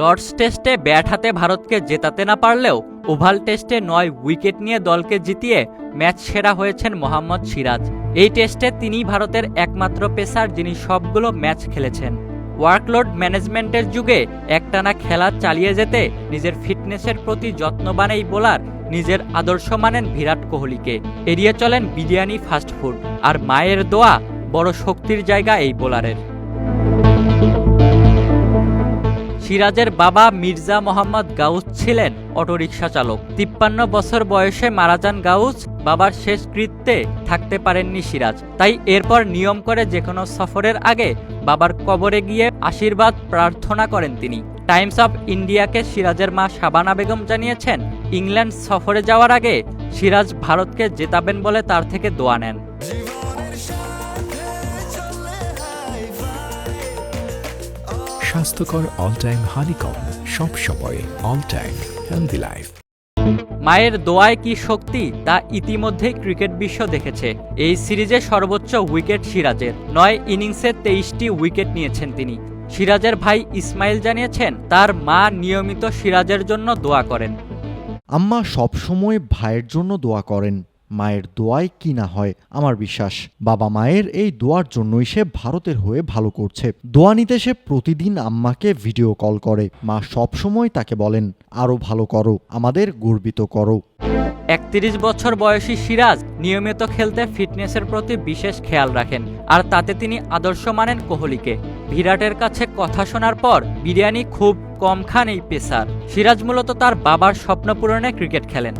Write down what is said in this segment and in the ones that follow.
Lords টেস্টে bat হাতে ভারতকে জেতাতে না পারলেও ওভাল টেস্টে নয় উইকেট নিয়ে দলকে জিতিয়ে ম্যাচ সেরা হয়েছেন মোহাম্মদ সিরাজ। এই টেস্টে তিনি ভারতের একমাত্র পেসার যিনি সবগুলো ম্যাচ খেলেছেন। ওয়ার্কলোড ম্যানেজমেন্টের যুগে একটানা খেলা চালিয়ে যেতে নিজের ফিটনেসের প্রতি যত্নবান এই বোলার, নিজের আদর্শ মানেন বিরাট কোহলিকে। এড়িয়ে চলেন বিরিয়ানি ফাস্টফুড আর মায়ের দোয়া বড় শক্তির জায়গা এই বোলারের। সিরাজের বাবা মির্জা মোহাম্মদ গাউস ছিলেন অটোরিকশা চালক। তিপ্পান্ন বছর বয়সে মারা যান গাউস। বাবার শেষ কৃত্যে থাকতে পারেননি সিরাজ। তাই এরপর নিয়ম করে যে কোনো সফরের আগে বাবার কবরে গিয়ে আশীর্বাদ প্রার্থনা করেন তিনি। টাইমস অফ ইন্ডিয়াকে সিরাজের মা শাবানা বেগম জানিয়েছেন, ইংল্যান্ড সফরে যাওয়ার আগে সিরাজ ভারতকে জেতাবেন বলে তার থেকে দোয়া নেন। স্বাস্থ্যকর অল টাইম হানিকম সব সময় অল টাইম হেলদি লাইফ মায়ের দোয়ায় কি শক্তি তা ইতিমধ্যেই ক্রিকেট বিশ্ব দেখেছে। এই সিরিজে সর্বোচ্চ উইকেট সিরাজের। নয় ইনিংসে তেইশটি উইকেট নিয়েছেন তিনি। সিরাজের ভাই ইসমাইল জানিয়েছেন তার মা নিয়মিত সিরাজের জন্য দোয়া করেন। আম্মা সবসময় ভাইয়ের জন্য দোয়া করেন। মায়ের দোয়ায় কি না হয় আমার বিশ্বাস। বাবা মায়ের এই দোয়ার জন্যই সে ভারতের হয়ে ভালো করছে। দোয়া নিতে সে প্রতিদিন আম্মাকে ভিডিও কল করে। মা সবসময় তাকে বলেন আরও ভালো করো, আমাদের গর্বিত করো। একত্রিশ বছর বয়সী সিরাজ নিয়মিত খেলতে ফিটনেসের প্রতি বিশেষ খেয়াল রাখেন, আর তাতে তিনি আদর্শ মানেন কোহলিকে। বিরাটের কাছে কথা শোনার পর বিরিয়ানি খুব কম খান এই পেসার। সিরাজ মূলত তার বাবার স্বপ্ন পূরণে ক্রিকেট খেলেন।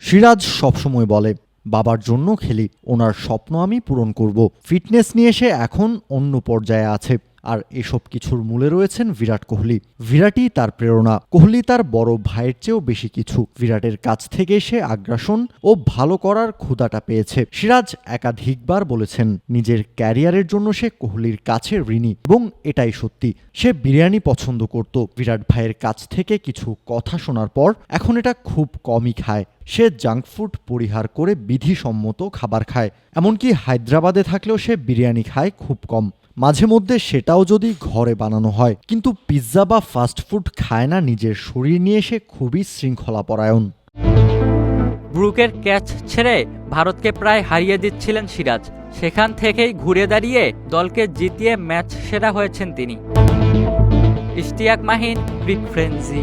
সিরাজ সবসময় বলে, বাবার জন্য খেলি, ওনার স্বপ্ন আমি পূরণ করব। ফিটনেস নিয়ে সে এখন অন্য পর্যায়ে আছে। আর এসব কিছুর মূলে রয়েছেন বিরাট কোহলি। বিরাটই তার প্রেরণা। কোহলি তার বড় ভাইয়ের চেয়েও বেশি কিছু। বিরাটের কাছ থেকে সে আগ্রাসন ও ভালো করার ক্ষুদাটা পেয়েছে। সিরাজ একাধিকবার বলেছেন, নিজের ক্যারিয়ারের জন্য সে কোহলির কাছে ঋণী। এবং এটাই সত্যি, সে বিরিয়ানি পছন্দ করত। বিরাট ভাইয়ের কাছ থেকে কিছু কথা শোনার পর এখন এটা খুব কমই খায়। সে জাঙ্ক ফুড পরিহার করে বিধিসম্মত খাবার খায়, এমনকি হায়দ্রাবাদে থাকলেও সে বিরিয়ানি খায় খুব কম। মাঝে মধ্যে সেটাও যদি ঘরে বানানো হয়, কিন্তু পিৎজা বা ফাস্ট ফুড খায় না নিজের শরীর নিয়ে সে খুবই শৃঙ্খলাপরায়ণ। ব্রুকের ক্যাচ ছেড়ে ভারতকে প্রায় হারিয়ে দিচ্ছিলেন সিরাজ। সেখান থেকেই ঘুরে দাঁড়িয়ে দলকে জিতিয়ে ম্যাচ সেরা হয়েছেন তিনি। ইশতিয়াক মাহিন ফ্রেন্সি